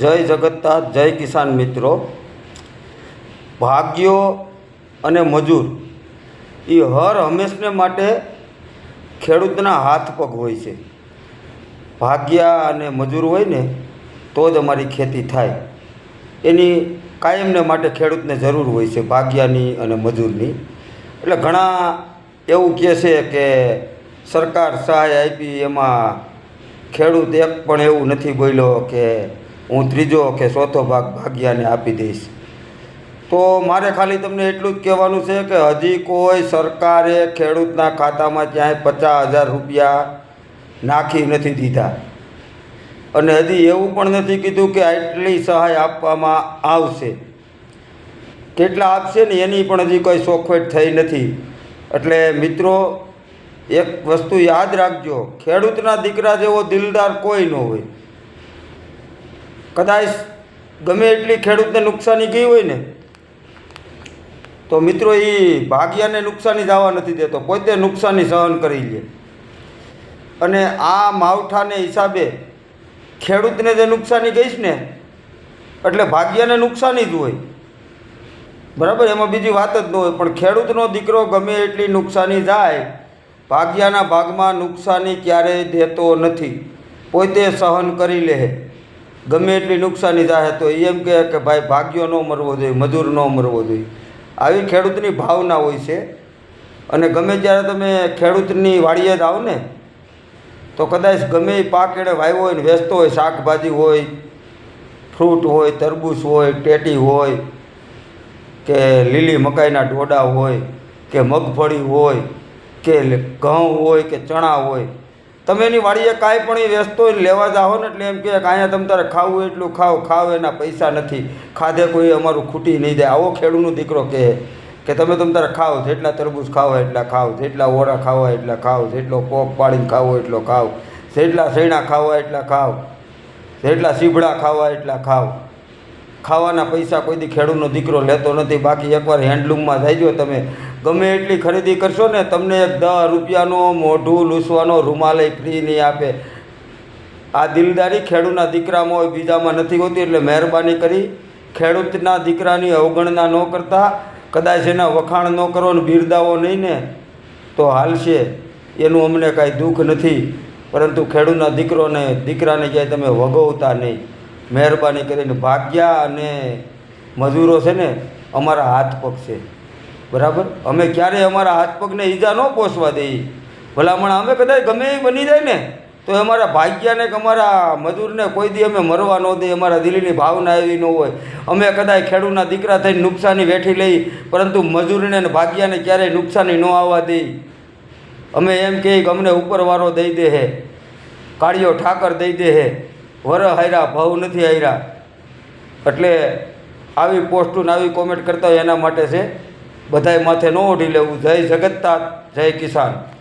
જય જગતતા જય કિસાન મિત્રો. ભાગ્યો અને મજૂર એ હર હંમેશને માટે ખેડૂતના હાથ પગ હોય છે. ભાગ્યા અને મજૂર હોય ને, તો જ અમારી ખેતી થાય. એની કાયમને માટે ખેડૂતને જરૂર હોય છે, ભાગ્યાની અને મજૂરની. એટલે ઘણા એવું કહે છે કે સરકાર સહાય આપી, એમાં ખેડૂત એક પણ એવું નથી બોલ્યો કે હું ત્રીજો કે ચોથો ભાગ ભાગ્યાને આપી દઈશ. તો મારે ખાલી તમને એટલું જ કહેવાનું છે કે હજી કોઈ સરકારે ખેડૂતના ખાતામાં ક્યાંય પચાસ હજાર રૂપિયા નાખી નથી દીધા. અને હજી એવું પણ નથી કીધું કે આટલી સહાય આપવામાં આવશે. કેટલા આપશે ને એની પણ હજી કોઈ ચોખવટ થઈ નથી. એટલે મિત્રો, એક વસ્તુ યાદ રાખજો, ખેડૂતના દીકરા જેવો દિલદાર કોઈ ન હોય. કદાચ ગમે એટલી ખેડૂતને નુકસાની ગઈ હોય ને, તો મિત્રો એ ભાગ્યાને નુકસાની જવા નથી દેતો, પોતે નુકસાની સહન કરી લે. અને આ માવઠાને હિસાબે ખેડૂતને જે નુકસાની ગઈશ ને, એટલે ભાગ્યાને નુકસાની જ હોય. બરાબર? એમાં બીજી વાત જ ન હોય, પણ ખેડૂતનો દીકરો ગમે એટલી નુકસાની જાય, ભાગ્યાના ભાગમાં નુકસાની ક્યારેય દેતો નથી, પોતે સહન કરી લે. ગમે એટલી નુકસાની થાય તો એમ કહે કે ભાઈ ભાગ્યો ન મરવો જોઈએ, મજૂર ન મરવો જોઈએ. આવી ખેડૂતની ભાવના હોય છે. અને ગમે ત્યારે તમે ખેડૂતની વાડીએ જ ને, તો કદાચ ગમે એ પાક એણે વાવ્યો હોય ને, વેચતો હોય, શાકભાજી હોય, ફ્રૂટ હોય, તરબૂચ હોય, ટેટી હોય, કે લીલી મકાઈના ડોડા હોય, કે મગફળી હોય, કે ઘઉં હોય, કે ચણા હોય તમે એની વાડીએ કાંઈ પણ એ વેચતો હોય લેવા જાઓ ને એટલે એમ કે અહીંયા તમે તારે ખાવું એટલું ખાવ ખાવ, એના પૈસા નથી. ખાધે કોઈ અમારું ખૂટી નહીં જાય. આવો ખેડૂતનો દીકરો કહે કે તમે તમે તારે ખાઓ, જેટલા તરબૂચ ખાવા એટલા ખાવ જેટલા ઓરા ખાવા એટલા ખાવ જેટલો પોક પાડીને ખાવો એટલો ખાવ જેટલા શેણા ખાવા એટલા ખાવ જેટલા સીભડા ખાવા એટલા ખાવ ખાવાના પૈસા કોઈ દી ખેડૂતનો દીકરો લેતો નથી. બાકી એકવાર હેન્ડલૂમમાં જાય તમે. ગમે એટલી ખરીદી કરશો ને, તમને દસ રૂપિયાનો મોઢું લૂસવાનો રૂમાલય ફ્રી નહીં આપે. આ દિલદારી ખેડૂતના દીકરામાં હોય બીજામાં નથી હોતી એટલે મહેરબાની કરી ખેડૂતના દીકરાની અવગણના ન કરતા, કદાચ એના વખાણ ન કરો ને બિરદાવો નહીં ને, તો હાલશે. એનું અમને કાંઈ દુઃખ નથી, પરંતુ ખેડૂતના દીકરોને દીકરાને ક્યાંય તમે વગોવતા નહીં. મહેરબાની કરીને ભાગ્યા અને મજૂરો છે ને, અમારા હાથ પગ છે બરાબર? અમે ક્યારેય અમારા હાથ પગને ઈજા ન પહોંચવા દઈએ. ભલામણ અમે કદાચ ગમે એ બની જાય ને, તો અમારા ભાગ્યાને કે અમારા મજૂરને કોઈ દી અમે મરવા ન દઈએ, અમારા દિલ્હીની ભાવના એવી ન હોય. અમે કદાચ ખેડૂતના દીકરા થઈને નુકસાની વેઠી લઈ પરંતુ મજૂરને અને ભાગ્યાને ક્યારેય નુકસાની ન આવવા દઈ અમે એમ કહીએ કે અમને ઉપરવાળો દઈ દે હે કાળિયો ઠાકર દઈ દે હે, વર હાયરા, ભાવ નથી હાર્યા એટલે આવી પોસ્ટો આવી કોમેન્ટ કરતા હોય એના માટે છે. બધાય માથે ન ઓઢી લેવું. જય જગતતા જય કિસાન.